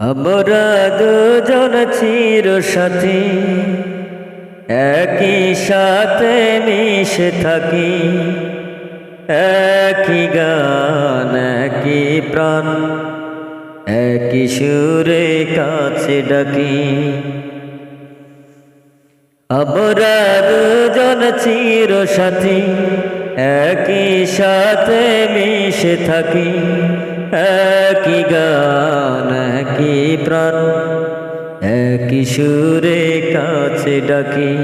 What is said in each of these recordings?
আমরা দুজন চির সাথী, একই সাথে মিশে থাকি, একই গান, একই প্রাণ, একই সুরে কাছে ডাকি। আমরা দুজন চির সাথী, একই সাথে মিশে থাকি একই গান, একই প্রাণ, একই সুরে কাছে ডাকি।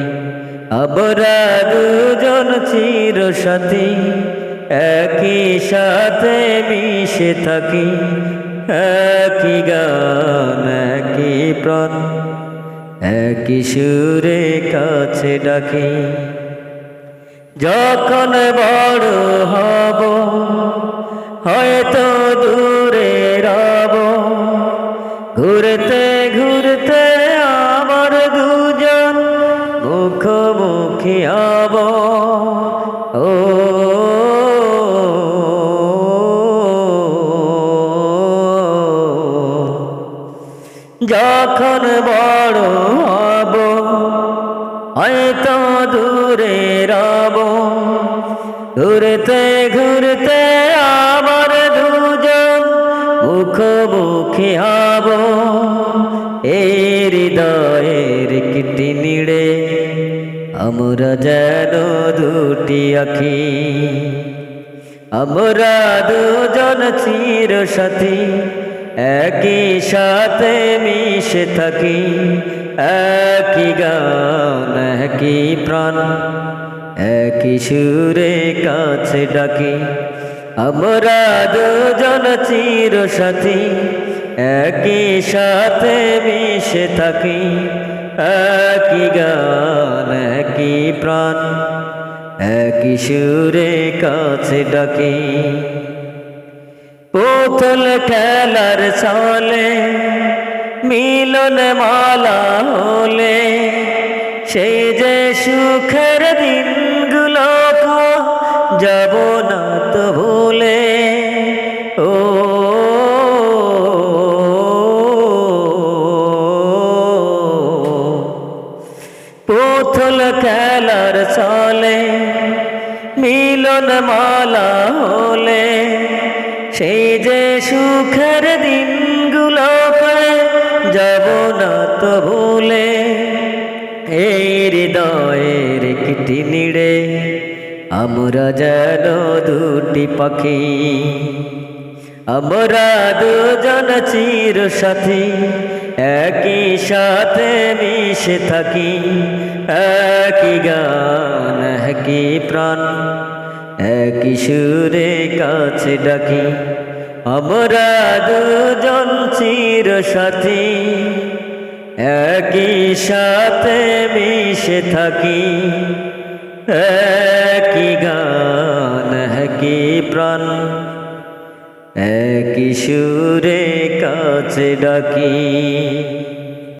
আমরা দুজন চির সাথী, একই সাথে মিশে থাকি। একই গান, একই প্রাণ, একই সুরে কাছে ডাকি। যখন বড় হব, হয়তো ঘুরতে ঘুরতে আমার দুজন মুখোমুখি হব। ও, যখন বড় হব, হয়তো দূরে রব। ঘুরতে ঘুরতে আমার দুজন মুখোমুখি হব। হৃদয়ের কিটি নিড়ে, আমরা যেন দুটি আখি। আমরা দুজন চির সাথী, একই সাথে মিশে থাকি। একই গান, একই প্রাণ, একই সুরে কাছে ডাকি। আমরা দুজন চির সাথী একই সাথে মিশে থাকি, একই গান, একই প্রাণ, একই সুরে কাছে ডাকি। পুতুল খেলার চলে মিলন মালা হলে, সেই যে সুখের দিনগুলো যাব না তো ভুলে। খেলার চলে মিলন মালা হলে, সেই যে সুখের দিনগুলো যাব না তো ভুলে। এই হৃদয়ের কিটি নিড়ে, আমরা যেন দুটি পাখি। আমরা দুজন চির সাথী একই সাথে মিশে থাকি, একই গান, একই প্রাণ, একই সুরে কাছে ডাকি। আমরা দুজন চির সাথী, একই সাথে মিশে থাকি, একই গান, একই প্রাণ কিশোরে কাছে ডাকি।